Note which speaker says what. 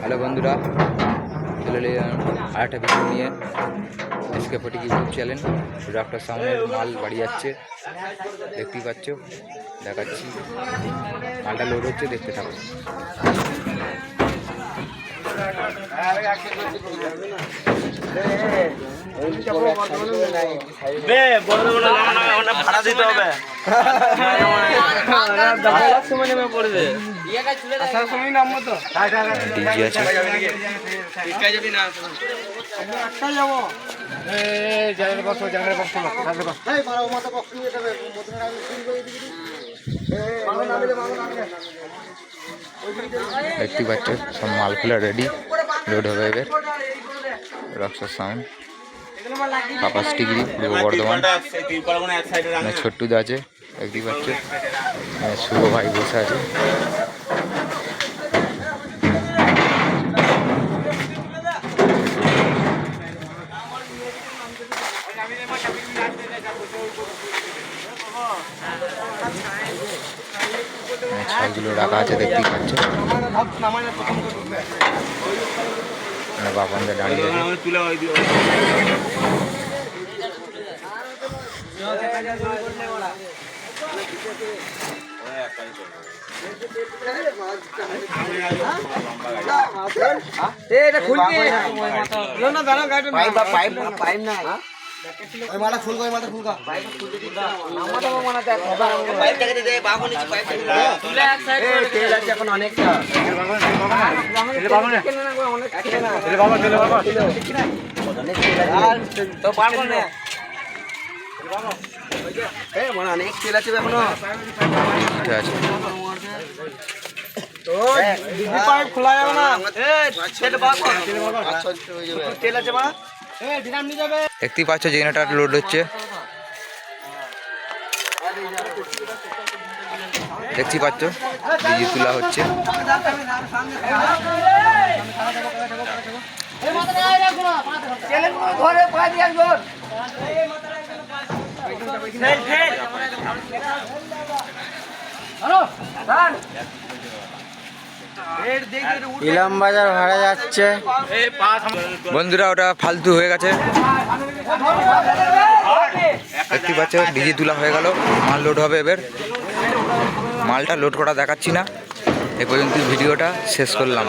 Speaker 1: Hello বন্ধুরা, চলে এলাম আরেকটা ভিডিও নিয়ে। SK Fatik YouTube channel doctor সামনের মাল বাড়ি যাচ্ছে। দেখতেই পাচ্ছ, দেখাচ্ছি। মালটা লোড হচ্ছে, দেখতে থাকো।
Speaker 2: বড় বড় ভাড়া দিতে হবে।
Speaker 1: দেখতেই পাচ্ছ সব মালগুলো রেডি লোড হবে রক্সর সাউন্ড পাপাস ডিগ্রি পূর্ব বর্ধমান। মানে ছোট্টুদা আছে দেখতেই পাচ্ছ। শুভ ভাই বসে আছে। ছাইগুলো রাখা আছে দেখতেই পাচ্ছ বাবানদের দাঁড়িয়ে আছে।
Speaker 2: তুলে খোলা যাবে না।
Speaker 1: দেখতেই পাচ্ছ জেনারেটার লোড হচ্ছে। দেখতেই পাচ্ছ ডিজি তোলা হচ্ছে।
Speaker 3: ইলাম বাজার ভাড়া যাচ্ছে।
Speaker 1: বন্ধুরা ওটা ফালতু হয়ে গেছে। দেখতে পাচ্ছ ডিজি তোলা হয়ে গেল। মাল লোড হবে এবার। মালটা লোড করা দেখাচ্ছি না। এ পর্যন্ত ভিডিওটা শেষ করলাম।